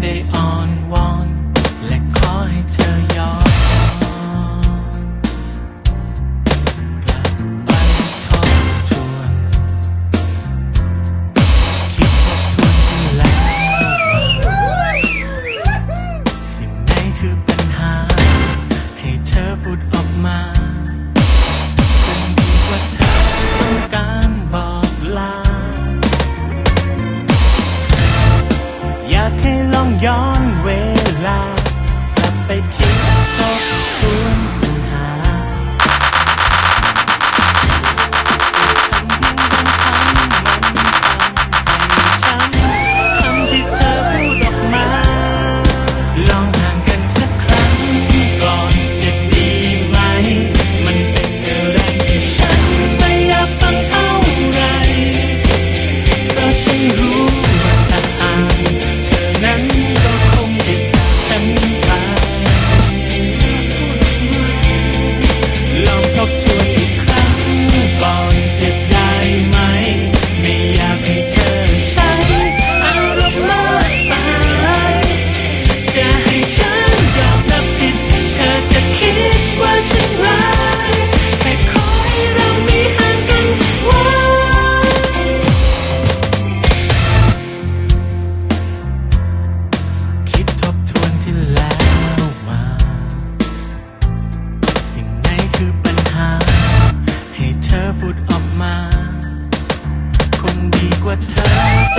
Sunday on one. yarn มา คงดีกว่าเธอ